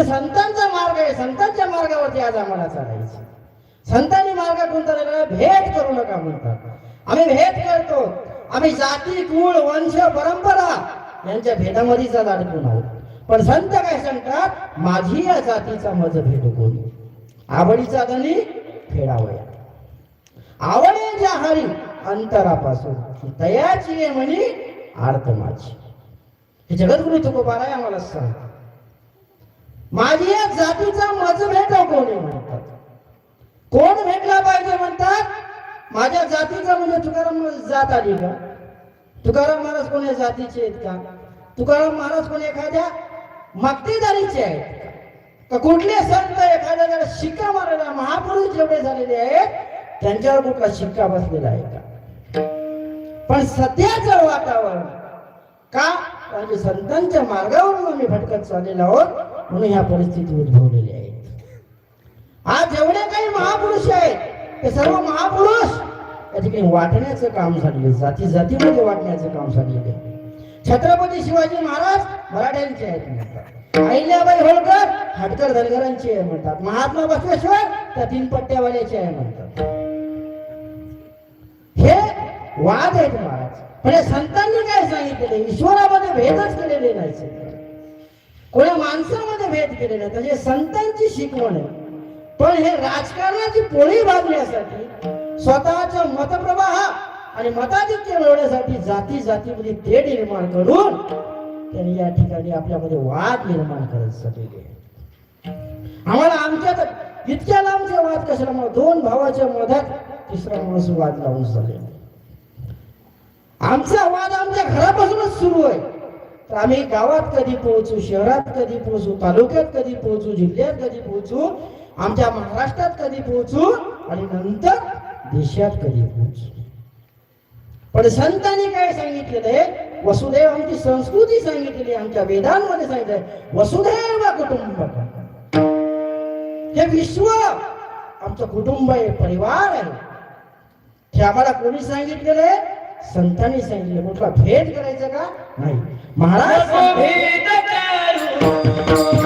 ते संतांचा मार्ग आहे. संतांच्या मार्गावरती आज आम्हाला चालायचं संतांनी मार्गातून चाललेला भेद करू नका म्हणतात. आम्ही भेद करतो. आम्ही जाती कुळ वंश परंपरा यांच्या भेदामध्येच अडकून आहोत. पण संत काय सांगतात? माझी या जातीचा मज भेद कोण? आवडीचा गणी फेडावया आवडे ज्या हरी अंतरापासून. तयाची आहे म्हणी आर्त माझी हे जगद्गुरु तुकोबाराय आम्हाला सांग माझी या जातीचा मतभेद कोण आहे म्हणतात. कोण भेटला पाहिजे म्हणतात? माझ्या जातीचा म्हणजे तुकाराम जात आली का? तुकाराम महाराज कोणी जातीचे आहेत का? तुकाराम महाराज कोणी एखाद्या मक्तेदारीचे आहेत का? कुठले संत एखाद्या शिक्का मारायला महापुरुष जेवढे झालेले आहेत त्यांच्यावर कुठला शिक्का बसलेला आहे का? पण सध्याचं वातावरण का? म्हणजे संतांच्या मार्गावरून आम्ही भटकत चाललेलो आहोत. म्हणून ह्या परिस्थिती उद्भवलेल्या आहेत आज जेवढे काही महापुरुष आहेत ते सर्व महापुरुष या ठिकाणी वाटण्याचं काम सांगले जाती जातीमध्ये वाटण्याचं काम झालेलं आहे छत्रपती शिवाजी महाराज मराठ्यांचे आहेत म्हणतात. अहिल्याबाई होळकर हटकर धनगरांचे आहे म्हणतात. महात्मा बसवेश्वर त्या तीन पट्ट्यावाल्याचे आहे म्हणतात. हे वाद आहेत महाराज. पण संतांनी काय सांगितलेले ईश्वरामध्ये भेदच केले कोणी माणसामध्ये भेद केलेले नाही म्हणजे संतांची शिकवण आहे. पण हे राजकारणाची पोळी भागण्यासाठी स्वतःचा मतप्रवाह आणि मताधिक्य मिळवण्यासाठी जाती जातीमध्ये ते निर्माण करून त्यांनी या ठिकाणी आपल्यामध्ये वाद निर्माण करत चाललेले आम्हाला आमच्यात इतक्या लांबचे वाद कशाला मग दोन भावाच्या मधात तिसरा माणूस वाद लावून झाले आमचा वाद आमच्या घरापासूनच सुरू आहे. तर आम्ही गावात कधी पोहोचू शहरात कधी पोहोचू तालुक्यात कधी पोहोचू जिल्ह्यात कधी पोहोचू आमच्या महाराष्ट्रात कधी पोहोचू आणि नंतर देशात कधी पोहोचू? पण संतांनी काय सांगितलेलं आहे? वसुदैव आमची संस्कृती सांगितलेली आमच्या वेदांमध्ये सांगितलंय वसुदैव कुटुंब. हे विश्व आमचं कुटुंब आहे परिवार आहे. हे आम्हाला कोणी सांगितलेलं आहे? संतांनी सांगितले म्हटलं भेद करायचं का? नाही. महाराज भेद करू.